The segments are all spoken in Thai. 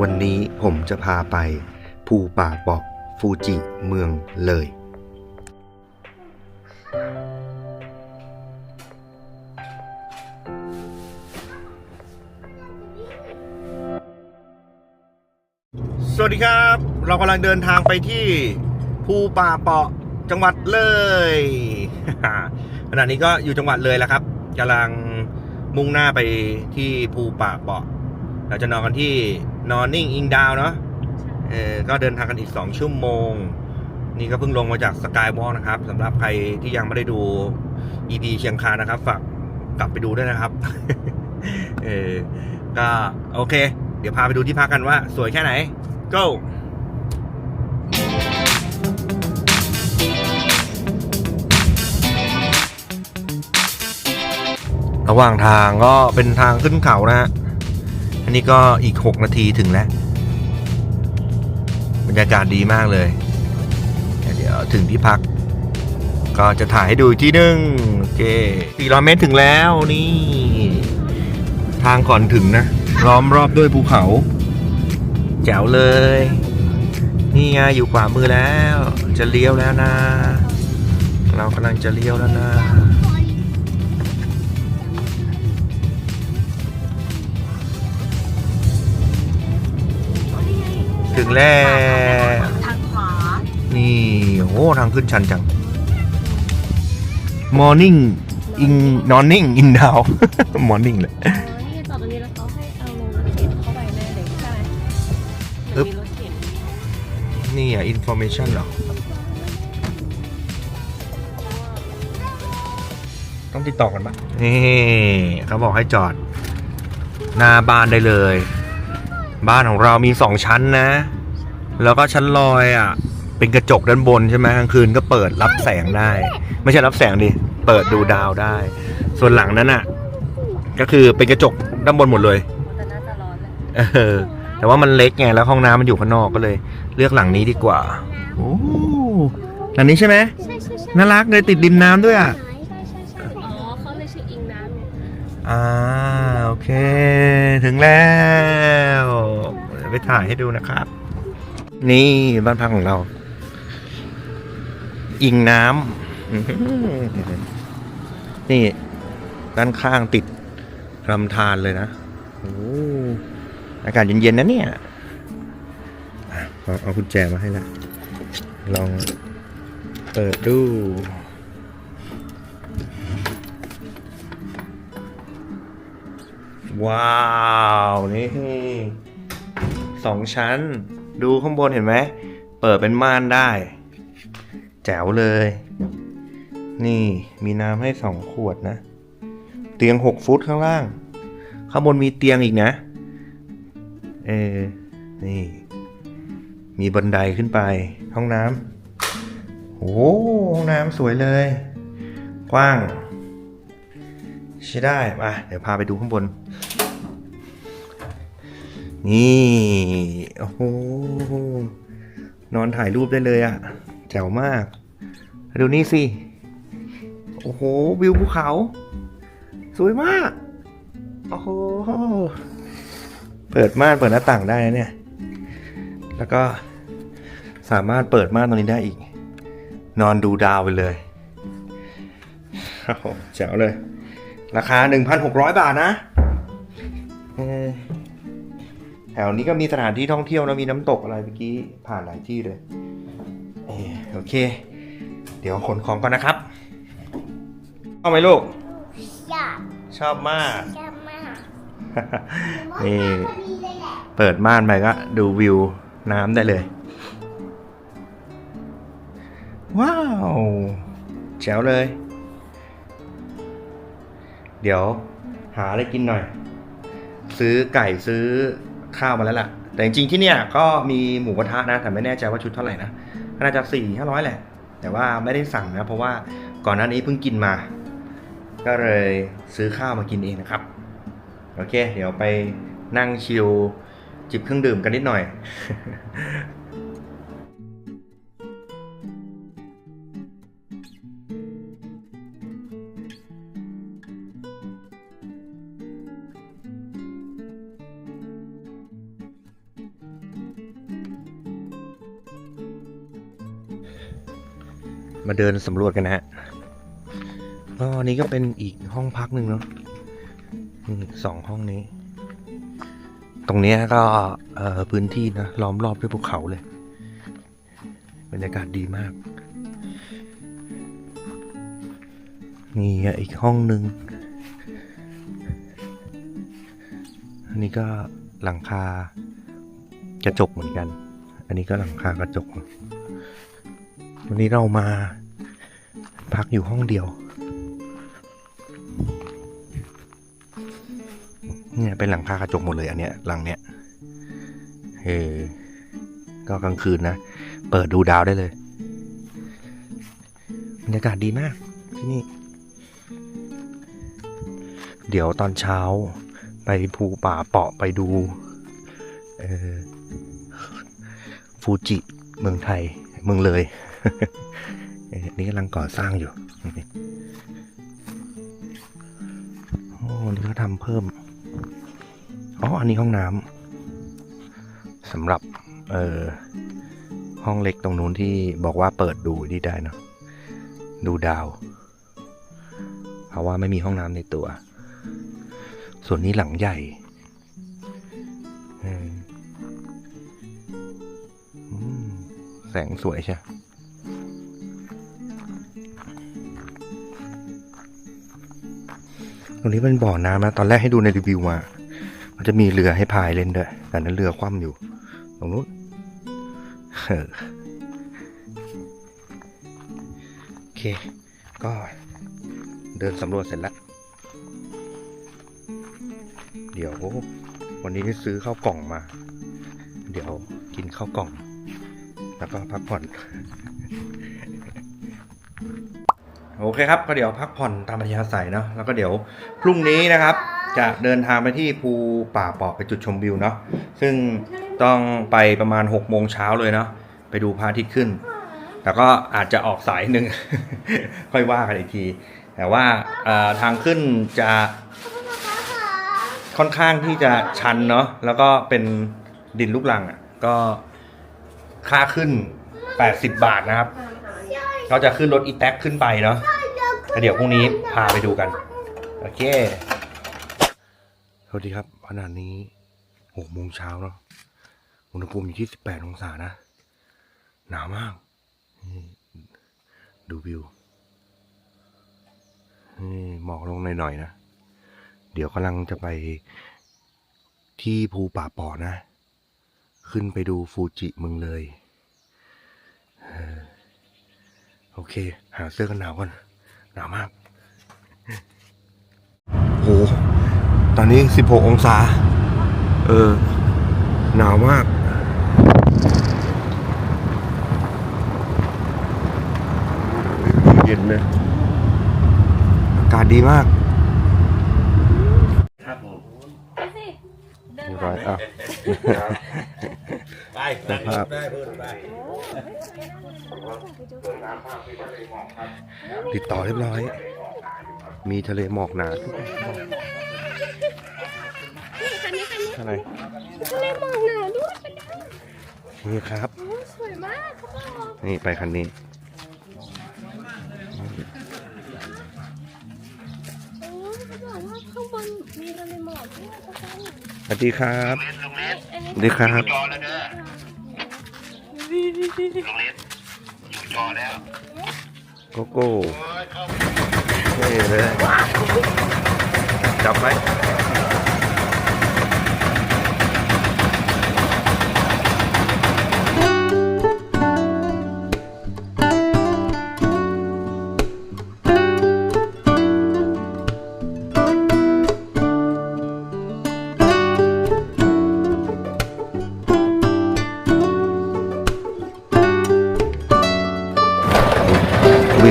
วันนี้ผมจะพาไป ภูป่าปาะฟูจิเมืองเลย สวัสดีครับ เรากำลังเดินทางไปที่ภูป่าเปาะจังหวัดเลยขณะนี้ก็อยู่จังหวัดเลยแล้วครับกำลังมุ่งหน้าไปที่ภูป่าเปาะ เราจะนอนกันที่ นอนนิ่งอิงดาวเนาะเออก็เดินทางกันอีก 2 ชั่วโมง นี่ก็เพิ่งลงมาจากสกายวอล์นะครับสำหรับใครที่ยังไม่ได้ดู EP เชียงคานนะครับ ฝากกลับไปดูด้วยนะครับ เออก็โอเค เดี๋ยวพาไปดูที่พักกันว่า สวยแค่ไหน go ระหว่างทางก็เป็นทางขึ้นเขานะฮะอั นนี้ก็อีก 6 นาทีถึงแล้ว บรรยากาศดีมากเลย เดี๋ยวถึงที่พัก ก็จะถ่ายให้ดูอีกที่หนึ่งโอเค400เมตรถึงแล้วนี่ ทางก่อนถึงนะ ล้อมรอบด้วยภูเขา แจ๋วเลย นี่ไงอยู่ขวามือแล้ว จะเลี้ยวแล้วนะ เรากำลังจะเลี้ยวแล้วนะ แล้วทางขวานี่โอ้ทางขึ้นชันจัง Morning in Morning in Down Morning เลยอ๋อนี่ต่อตรงนี้แล้วเขาให้เอาลงรถเข็นเข้าไปแน่เลยใช่ไหมอึ๊บมีรถเข็นนี่อะ information เหรอ ต้องติดต่อกันปะนี่เขาบอกให้จอด หน้าบ้านได้เลย บ้านของเรามีสองชั้นนะ แล้วก็ชั้นลอยอะ เป็นกระจกด้านบนใช่ไหมกลางคืนก็เปิดรับแสงได้ ไม่ใช่รับแสงดิ เปิดดูดาวได้ ส่วนหลังนั้นอะ ก็คือเป็นกระจกด้านบนหมดเลยแต่น่าจะร้อนแหละเออแต่ว่ามันเล็กไงแล้วห้องน้ำมันอยู่ข้างนอกก็เลย เลือกหลังนี้ดีกว่าโอ้หลังนี้ใช่ไหมใช่ใช่ใช่น่ารักเลยติดริมน้ำด้วยอะ ใช่ใช่ใช่ใช่อ๋อเขาเลยชื่ออิงน้ำไงอ่าโอเค ถึงแล้วเดี๋ยวไปถ่ายให้ดูนะครับ นี่บ้านพักของเรา อิงน้ำนี่ ด้านข้างติดลำธารเลยนะโอ้อากาศเย็นๆนะเนี่ยเอาเอากุญแจมาให้ละลองเปิดดูว้าว นี่สองชั้น ดูข้างบนเห็นไหม เปิดเป็นม่านได้ แจ๋วเลย นี่มีน้ำให้สองขวดนะ เตียงหกฟุตข้างล่าง ข้างบนมีเตียงอีกนะ เออ นี่ มีบันไดขึ้นไป ห้องน้ำโอ้ห้องน้ำสวยเลย กว้าง ใช้ได้มาเดี๋ยวพาไปดูข้างบน นี่ โอ้โห นอนถ่ายรูปได้เลยอะ่ะแจ๋วมาก ดูนี่สิ โอ้โห วิวภูเขา สวยมาก โอ้โห เปิดม่านเปิดหน้าต่างได้นะเนี่ย แล้วก็สามารถเปิดม่านตรงนี้ได้อีก นอนดูดาวไปเลยโอ้โหแจ๋วเลย ราคา 1,600 บาทนะ แถวนี้ก็มีสถานที่ท่องเที่ยวนะมีน้ำตกอะไรเมื่อกี้ผ่านหลายที่เลยเออโอเค เดี๋ยวขนของก่อนนะครับชอบไหมลูกชอบชอบมากชอบมากนี่พอดีเลยแหละเปิดม่านไปก็ดูวิวน้ำได้เลย ว้าวแจ๋วเลย เดี๋ยวหาอะไรกินหน่อย ซื้อไก่ซื้อ ข้าวมาแล้วล่ะ แต่จริงๆที่เนี่ยก็มีหมูกระทะนะ แต่ไม่แน่ใจว่าชุดเท่าไหร่นะน่าจะสี่ห้าร้อยแหละ แต่ว่าไม่ได้สั่งนะ เพราะว่าก่อนหน้านี้เพิ่งกินมา ก็เลยซื้อข้าวมากินเองนะครับ โอเค เดี๋ยวไปนั่งชิลจิบเครื่องดื่มกันนิดหน่อย มาเดินสำรวจกันนะฮะก็อันนี้ก็เป็นอีกห้องพักหนึ่งเนาะสองห้องนี้ ตรงนี้ก็พื้นที่นะล้อมรอบด้วยภูเขาเลย บรรยากาศดีมาก นี่อีกห้องหนึ่งอันนี้ก็หลังคากระจกเหมือนกัน อันนี้ก็หลังคากระจก วันนี้เรามา พักอยู่ห้องเดียว เนี่ยเป็นหลังคากระจกหมดเลยอันเนี้ยหลังเนี้ยเออก็กลางคืนนะ เปิดดูดาวได้เลยบรรยากาศดีมากที่นี่ เดี๋ยวตอนเช้า ไปภูป่าเปาะไปดูเออฟูจิเมืองไทยเมืองเลย นี่กำลังก่อสร้างอยู่โอ้นี่เขาทำเพิ่มอ๋ออันนี้ห้องน้ำสำหรับเอ่อห้องเล็กตรงนู้นที่บอกว่าเปิดดูนี่ได้เนอะดูดาว เพราะว่าไม่มีห้องน้ำในตัว ส่วนนี้หลังใหญ่แสงสวยใช่ ตรงนี้เป็นบ่อน้ำนะตอนแรกให้ดูในรีวิวมา มันจะมีเรือให้พายเล่นด้วย แต่นั้นเรือคว่ำอยู่ ตรงนู้นเออโอเค ก็เดินสำรวจเสร็จแล้ว เดี๋ยว วันนี้ซื้อข้าวกล่องมา เดี๋ยวกินข้าวกล่อง แล้วก็พักผ่อน โอเคครับ ก็เดี๋ยวพักผ่อนตามอัธยาศัยเนาะแล้วก็เดี๋ยวพรุ่งนี้นะครับ จะเดินทางไปที่ภูป่าปอกไปจุดชมวิวเนาะซึ่งต้องไปประมาณ6โมงเช้าเลยเนาะไปดูพระอาทิตย์ขึ้นแต่ก็อาจจะออกสายหนึ่ง ค่อยว่ากันอีกที แต่ว่าทางขึ้นจะค่อนข้างที่จะชันเนาะแล้วก็เป็นดินลูกรังอะก็ค่าขึ้น 80 บาทนะครับ ก็จะขึ้นรถอีแท็กขึ้นไปเนาะแล้วเดี๋ยวพรุ่งนี้พาไปดูกัน โอเค สวัสดีครับขณะนี้หกโมงเช้าเนาะอุณหภูมิอยู่ที่สิบแปดองศานะ หนาวมากนี่ดูวิวนี่หมอกลงหน่อยๆนะ เดี๋ยวกำลังจะไปที่ภูป่าปอนะ ขึ้นไปดูฟูจิเมืองเลย เออ โอเค หาเสื้อกันหนาวก่อนหนาวมากโหตอนนี้ 16 องศา เออ หนาวมากเย็นเลยอากาศดีมากครับผมไปสิเดินเรียบผ่าร้อนยอะไปนะครับได้เพิ่มไป ติดต่อเรียบร้อย มีทะเลหมอกหนาทุกบอกคันนี้คันนี้อะไร ทะเลหมอกหนาวด้วยคันนี้นี่ครับโอ้สวยมากเขาบอกนี่ไปคันนี้ โอ้เขาบอกว่าข้างบนมีทะเลหมอกด้วยเขาบอกสวัสดีครับ อันนี้สวัสดีครับจอแล้วเด้อโรงเรียน อยู่จอแล้วโกโก้เท่เลยจับไหม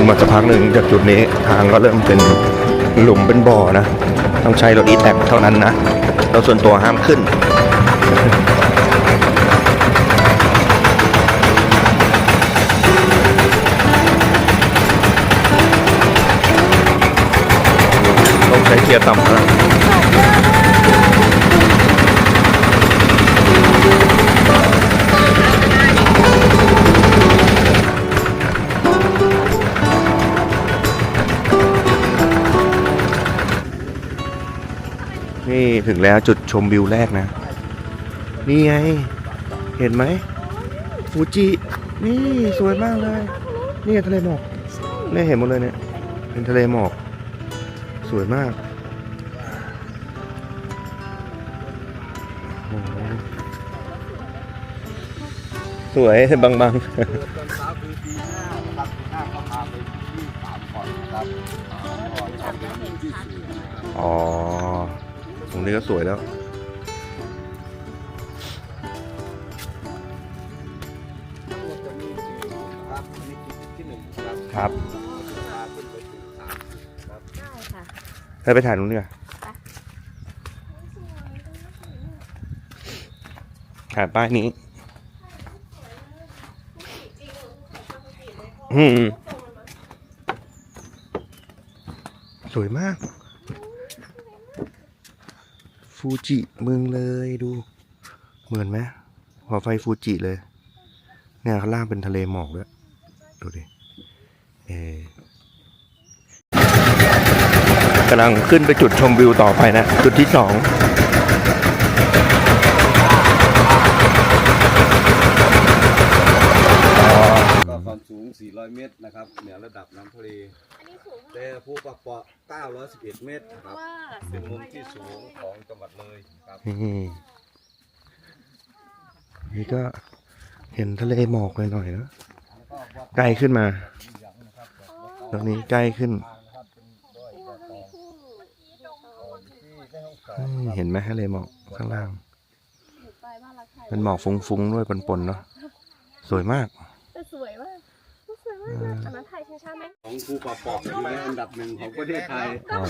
มาสักพักหนึ่งจากจุดนี้ทางก็เริ่มเป็นหลุมเป็นบ่อนะ ต้องใช้รถอีแท็กเท่านั้นนะเราส่วนตัวห้ามขึ้นต้องใช้เกียร์ต่ำนะ ถึงแล้วจุดชมวิวแรกนะ นี่ไง เห็นไหมฟูจินี่สวยมากเลย นี่ทะเลหมอกใช่นี่เห็นหมดเลยเนี่ย เป็นทะเลหมอก สวยมากสวยบางตอนเช้าคือตีห้าครับตีห้าก็พาไปที่สามก่อนครับก่อนทำเป็นที่สี่นะครับๆอ๋อ ตรงนี้ก็สวยแล้วทั้งหมดจะมีสี่จุดนะครับอันนี้คือจุดที่หนึ่งนะครับครับพาขึ้นไปถึงสามจุดนะครับได้ค่ะเธอไปถ่ายตรงนี้ก่อนถ่ายป้ายนี้ อืม สวยมาก ฟูจิเมืองเลยดู เหมือนไหมหัวไฟฟูจิเลย เนี่ยข้างล่างเป็นทะเลหมอกด้วย ดูดิ เออกำลังขึ้นไปจุดชมวิวต่อไปนะ จุดที่สอง 900 เมตรนะครับ เหนือระดับน้ำทะเล อันนี้สูงแต่ภูปะเปาะ911 เมตรครับเป็นมุมที่สูงของจังหวัดเลยครับนี่ก็เห็นทะเลหมอกหน่อยๆนะใกล้ขึ้นมาตรงนี้ใกล้ขึ้นเห็นไหมทะเลหมอกข้างล่างเป็นหมอกฟุ้งๆด้วยปนๆเนาะสวยมากสวยมาก อันนั้นไทยใช่ไหมของภูปะเปาะอยู่ในอันดับหนึ่งของประเทศไทยอ๋อ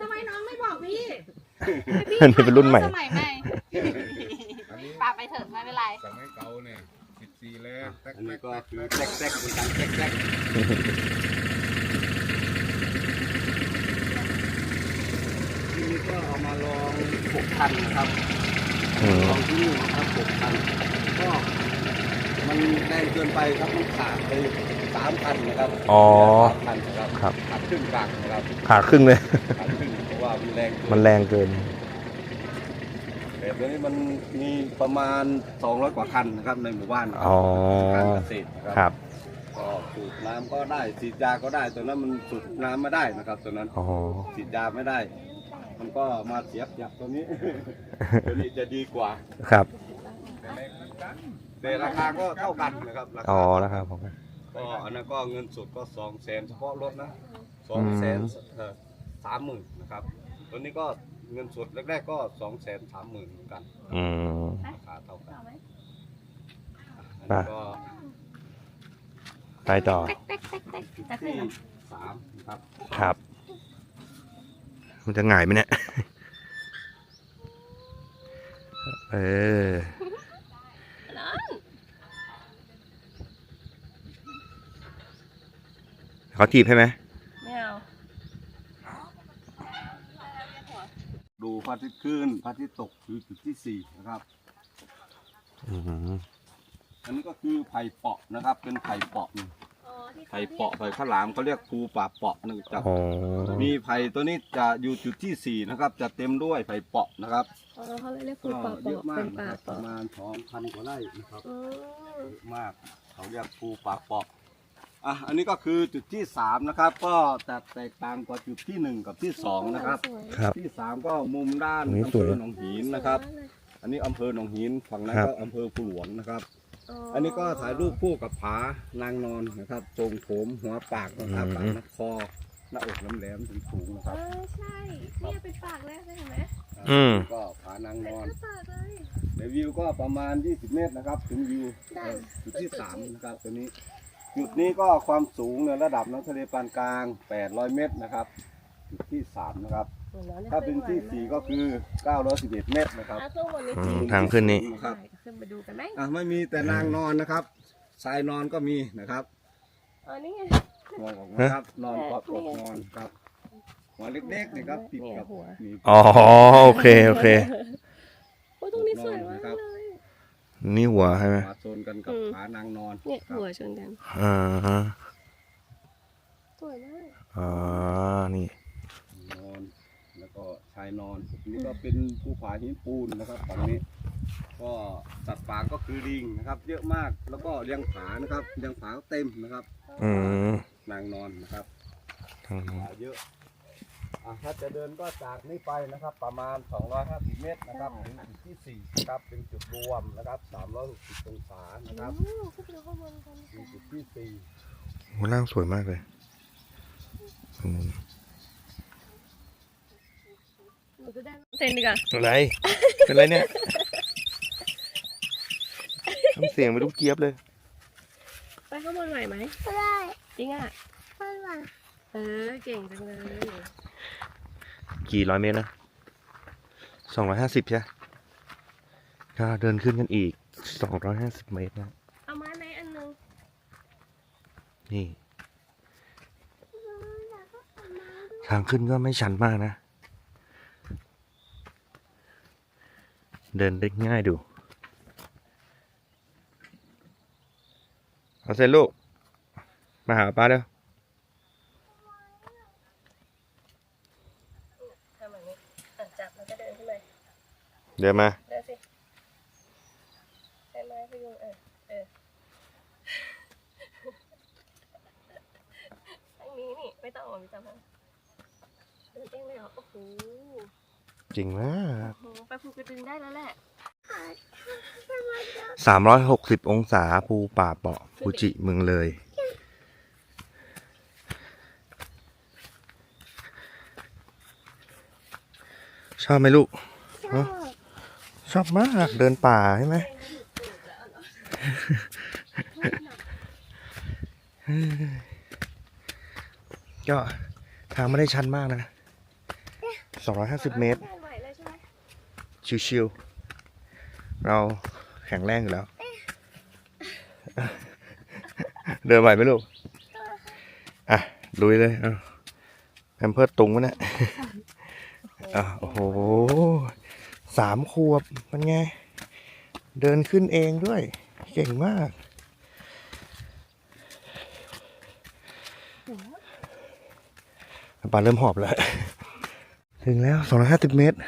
ทำไมน้องไม่บอกพี่อันนี้เป็นรุ่นใหม่ สมัยใหม่ปาไปเถอะไม่เป็นไรสมัยเก่าเนี่ยสิบสี่แล้วแต๊กอันนี้แต๊กก็คือแจ๊กแจ๊กเป็นการแจ๊กแจ๊กที่นี้ก็เอามาลองหกพันนะครับอืมลองที่นี่นะครับหกพันก็ มันแรงเกินไปครับมันขาดไปสามพันนะครับอ๋อสามพันนะครับครับ ขาดครึ่งกลางนะครับขาครึ่งเลย ขาดครึ่งเพราะว่ามันแรงเกิมันแรงเกิน แต่ตัวนี้มันมีประมาณ200กว่าคันนะครับในหมู่บ้านอ๋อ การเกษตรนะคครัรับ ก็สูบน้ำก็ได้ฉีดยาก็ได้ตัวนั้นมันสูบน้ำไม่ได้นะครับตัวนั้น อ๋อ ฉีดยาไม่ได้ มันก็มาเสียบยับตัวนี้ ตัวนี้จะดีกว่าครับ แต่ราคาก็เท่ากันนะครับราอ๋คาอแล้วครับผม ก็อันนั้นก็เงินสดก็สองแสนเฉพาะรถนะสองแสนสามหมื่นนะครับตัวนี้ก็เงินสดแรกๆก็สองแสนสามหมื่นเหมือนกันอืม ราคาเท่ากันเอาไหมอันนี้ก็ไปต่อจะขึ้นที่เหรอสามนะครับ ครับ มันจะหง่ายไหมเนี่ย เออ เขาจีบให้ไหมไม่เอาดูพระอาทิตย์ขึ้นพระอาทิตย์ตกคือจุดที่สี่นะครับ อืมอันนี้ก็คือไผ่เปาะนะครับ เป็นไผ่เปาะนี่อ๋อที่ไผ่เปาะไผ่ข้าวหลามเขาเรียกภูป่าเปาะนึงจะอ๋อมีไผ่ตัวนี้จะอยู่จุดที่สี่นะครับ จะเต็มด้วยไผ่เปาะนะครับอ๋อเขาเลยเรียกปูก็ปลาเยปออะมาเป็กนปนะลาครับปปอระมาณสองพันกว่าไร่นะครับอืมเยอะมากเขาเรียกภูป่าเปาะ อะอันนี้ก็คือจุดที่สามนะครับ ก็จะแตกต่างกว่าจุดที่หนึ่งกับที่สองนะครับสวยครับที่สามก็มุมด้านอันนี้อำสเภวย อหนองหินนะครับ อันนี้อำเภอหนองหินฝั่งนั้นครับ ก็อำเภอภูหลวงนะครับ อันนี้ก็ถ่ายรูปคู่กับผานางนอนนะครับทรงผมหัวปากนะครับปากนักคอหน้าอกแหลมๆถึงสูงๆนะคเอรับอใช่เนี่ยเป็นปากแรกเลยเห็นไหมอืม ก็ผานางนอนเป็นปากเลย ในวิวก็ประมาณ 20 เมตรนะครับ ถึงวิวได้เอ่อจุดที่สามนะครับตัวนี้ จุดนี้ก็ความสูงในระดับน้ำทะเลปานกลาง 800 เมตรนะครับจุดที่สามนะครับเหมือนน้องจะถ้าเป็นที่ขึ้สี่ก็คือ 911 เมตรนะครับอะขึ้นบนนี้อืจริมงทางขึ้นนี้นะครับได้ขึ้นไปดูกันไหมอะไม่มีแต่นางนอนนะครับชายนอนก็มีนะครับอ๋อนี่ไงมองออกนะครับ นอนกอดอกนอนครับ หัวเล็กๆนี่ครับติดกับเนี่ยหัวนี่อ๋อ โอเค โอเค โอ้ยตรงนี้สวยมากครับเลย นี่หัวใช่ไหมมาโซนกันกับอืม ผานางนอนเนี่ยครับหัวชนกันอ่าฮะสวยมากอ๋อนี่ นอน แล้วก็ชถ่ายนอน นี่ก็เป็นภูผาหินปูนนะครับฝั่งนี้ ก็สัตว์ป่าก็คือลิงนะครับ เยอะมาก แล้วก็เลี้ยงผานะครับเลี้ยงผาก็เต็มนะครับ อืมนางนอนนะครับทางนู้นผาเยอะ อะถ้าจะเดินก็จากนี้ไปนะครับ ประมาณ 250 เมตรนะครับถึงจุดที่สี่นะครับเป็นจุดรวมนะครับ 360 องศานะครับโอ้ขึ้นไปข้างบนกันมีจุดที่สี่โหล่างสวยมากเลยอืมหนูจะได้เซ็นดีกว่าอะไร เป็นไรเนี่ยทำเสียงไปลูกเจี๊ยบเลย ไปข้างบนไหวไหม ก็ได้จริงอะ ไม่หวัง เออเก่งจังเลย กี่ร้อยเมตรนะสองร้อยห้าสิบใช่ไหมก็เดินขึ้นกันอีกสองร้อยห้าสิบเมตรนะ เอาไม้ไหมอันนึงนี่ ทางขึ้นก็ไม่ชันมากนะ เดินได้ง่ายดู เอาเสร็จลูก มาหาป้าเด้อ ทำแบบนี้อะจับแล้วก็เดินขึ้นไป เดินมาเดินสิใช้ไม้พยุงเออเออทางนี้นี่ไม่ต้องเอาไปจับมันเดินเองเลยเหรอโอ้โหจริงมากโอ้โหไปภูกระดึงได้แล้วแหละสามร้อยหกสิบองศาภูป่าเปาะฟูจิเมืองเลย ชอบไหมลูก ชอบ ชอบมากเดินป่าใช่ไหมก็ทางไม่ได้ชันมากนะสองร้อยห้าสิบเมตร ชิวๆ เราแข็งแรงอยู่แล้ว เดินไหวไหมลูก อะ ลุยเลยเอมเพิร์ตุงวะเนี่ยอะโอ้โห สามขวบมันไง เดินขึ้นเองด้วย เก่งมากปาเริ่มหอบแล้ว ถึงแล้วสองร้อยห้าสิบเมตร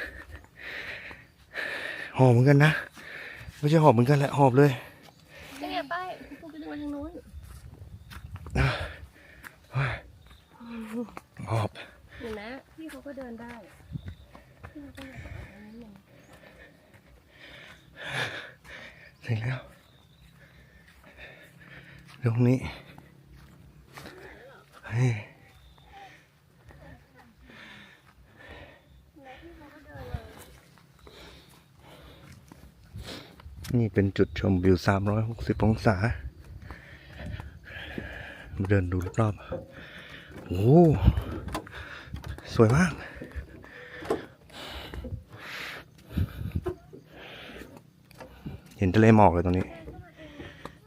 หอบเหมือนกันนะ ไม่ใช่หอบเหมือนกันแหละ หอบเลยนี่ไงป้ายภูกระดึงมาทางนู้นหอบเห็นไหมพี่เขาก็เดินได้พี่เขาก็อยากจะออกมานิดนึง ถึงแล้วตรงนี้นี่เป็นจุดชมวิว 360 องศา เดินดูรอบๆโอ้โหสวยมาก เห็นทะเลหมอกเลยตรงนี้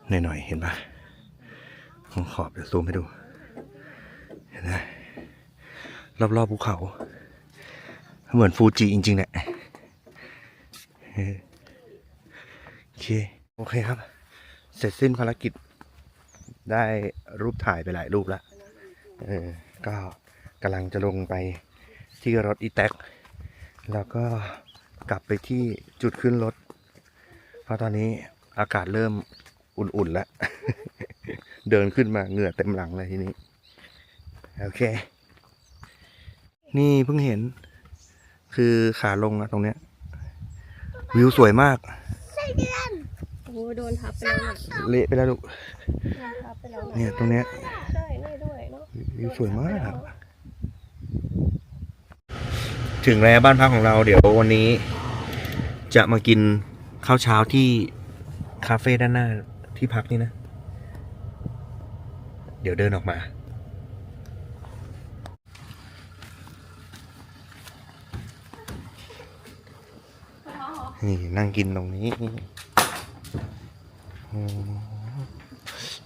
หน่อยๆ เห็นปะของขอบเดี๋ยวซูมให้ดู เห็นไหมรอบๆภูเขา เหมือนฟูจิจริงๆแหละโอเค โอเคครับ เสร็จสิ้นภารกิจ ได้รูปถ่ายไปหลายรูปแล้ว เออ ก็กำลังจะลงไปที่รถอีแท็ก แล้วก็กลับไปที่จุดขึ้นรถ เพราะตอนนี้อากาศเริ่มอุ่นๆแล้ว เดินขึ้นมาเหงื่อเต็มหลังเลยทีนี้ โอเค นี่เพิ่งเห็น คือขาลงนะตรงเนี้ย วิวสวยมาก โอ้โหโดนทับไปแล้วน่ะเละไปแล้วลูกโดนทับไปแล้วเนี่ยตรงเนี้ย ใช่ได้ด้วยเนาะวิวสวยมาก ถึงแล้วบ้านพักของเราเดี๋ยววันนี้ จะมากิน ข้าวเช้าที่คาเฟ่ด้านหน้าที่พักนี่นะ เดี๋ยวเดินออกมานี่นั่งกินตรงนี้โอ้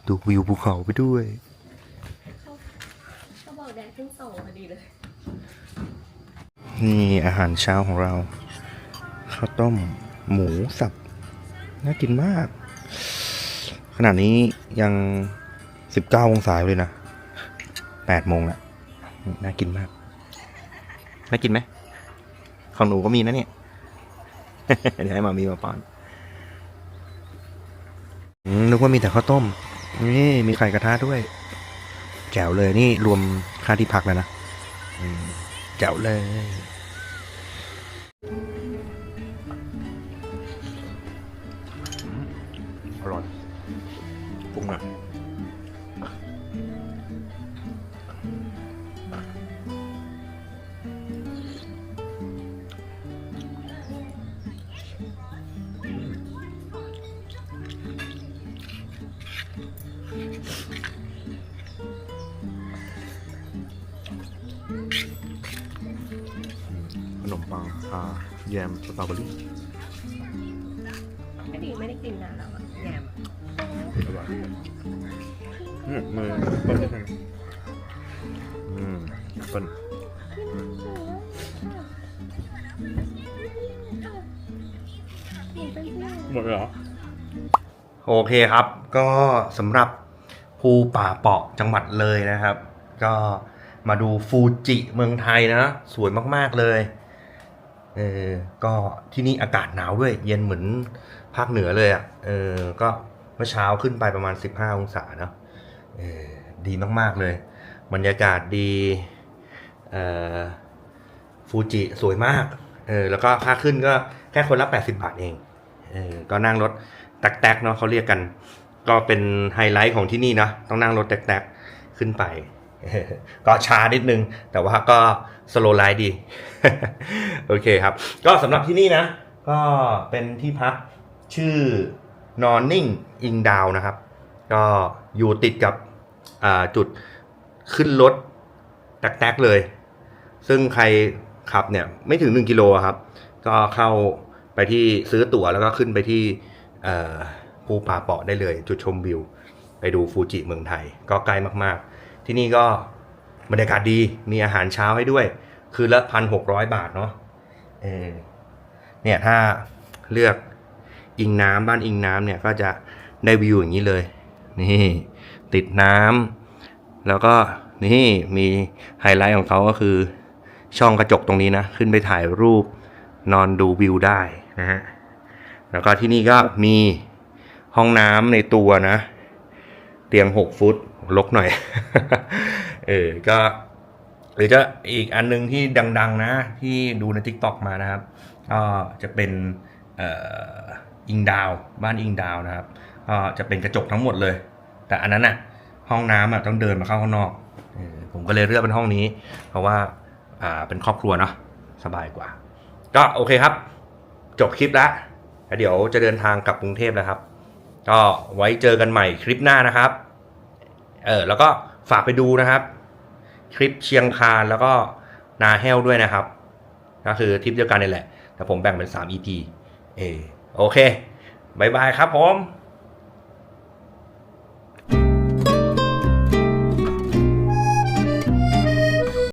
ดูวิวภูเขาไปด้วยเขาบอกแดดขึ้นสองพอดีเลย นี่อาหารเช้าของเรา ข้าวต้ม หมูสับ น่ากินมาก ขนาดนี้ยังสิบเก้าองศาเลยนะแปดโมงละน่ากินมาก น่ากินไหมของหนูก็มีนะเนี่ย เดี๋ยวให้มามีมาป้อนนึกว่ามีแต่ข้าวต้ม นี่มีไข่กระทะด้วย แจ๋วเลยนี่รวมค่าที่พักแล้วนะแจ๋วเลย นมปังชาแยมสตรอเบอรี่ไม่ดีไม่ได้กินนานแล้วอะแยมอร่อยอืมมือเปิ้ลใช่ไหมอืมเปิ้ลหมดเหรอ โอเคครับ ก็สำหรับภูป่าเปาะจังหวัดเลยนะครับ ก็มาดูฟูจิเมืองไทยนะ สวยมาก ๆ เลย เออก็ที่นี่อากาศหนาวด้วย เย็นเหมือนภาคเหนือเลยอะ่ะเออก็เมื่อเช้าขึ้นไปประมาณ 15 องศาเนอะเออดีมาก ๆ เลย บรรยากาศดีเอ่อฟูจิสวยมากเออแล้วก็ค่าขึ้นก็แค่คนละ 80 บาทเองเออก็นั่งรถแตกๆเนาะเขาเรียกกัน ก็เป็นไฮไลท์ของที่นี่นะต้องนั่งรถแตกๆขึ้นไป ก็ช้านิดนึง แต่ว่าก็สโลไลท์ดี โอเคครับ ก็สำหรับที่นี่นะ ก็เป็นที่พักชื่อนอนนิ่งอิงดาวนะครับ ก็อยู่ติดกับจุดขึ้นรถแตกๆเลย ซึ่งใครขับเนี่ยไม่ถึง 1 กิโลครับ ก็เข้าไปที่ซื้อตั๋วแล้วก็ขึ้นไปที่ภูป่าเปาะได้เลย จุดชมวิว ไปดูฟูจิเมืองไทย ก็ใกล้มากๆ ที่นี่ก็บรรยากาศดีมีอาหารเช้าให้ด้วย คือละพันหกร้อยบาทเนาะเออเนี่ยถ้าเลือกอิงน้ำบ้านอิงน้ำเนี่ยก็จะได้วิวอย่างนี้เลย นี่ติดน้ำแล้วก็นี่มีไฮไลท์ของเขาก็คือช่องกระจกตรงนี้นะ ขึ้นไปถ่ายรูปนอนดูวิวได้นะฮะแล้วก็ที่นี่ก็มีห้องน้ำในตัวนะ เตียง 6 ฟุต ลกหน่อย เออ ก็ หรือจะอีกอันนึงที่ดัง ๆ นะ ที่ดูใน t ิ k t o k มานะครับ ก็จะเป็นอิงดาว บ้านอิงดาวนะครับ ก็จะเป็นกระจกทั้งหมดเลย แต่อันนั้นน่ะห้องน้ำอะต้องเดินมาเข้าข้างนอก ผมก็เลยเลือกเป็นห้องนี้ เพราะว่าเป็นครอบครัวเนาะสบายกว่า ก็โอเคครับ จบคลิปล้วแล้วเดี๋ยวจะเดินทางกลับกรุงเทพแล้วครับ ก็ไว้เจอกันใหม่คลิปหน้านะครับ เออแล้วก็ฝากไปดูนะครับ คลิปเชียงคานแล้วก็นาแห้วด้วยนะครับ ก็คือทริปเดียวกันนี่แหละ แต่ผมแบ่งเป็น 3 EP เออโอเคบายบายครับผม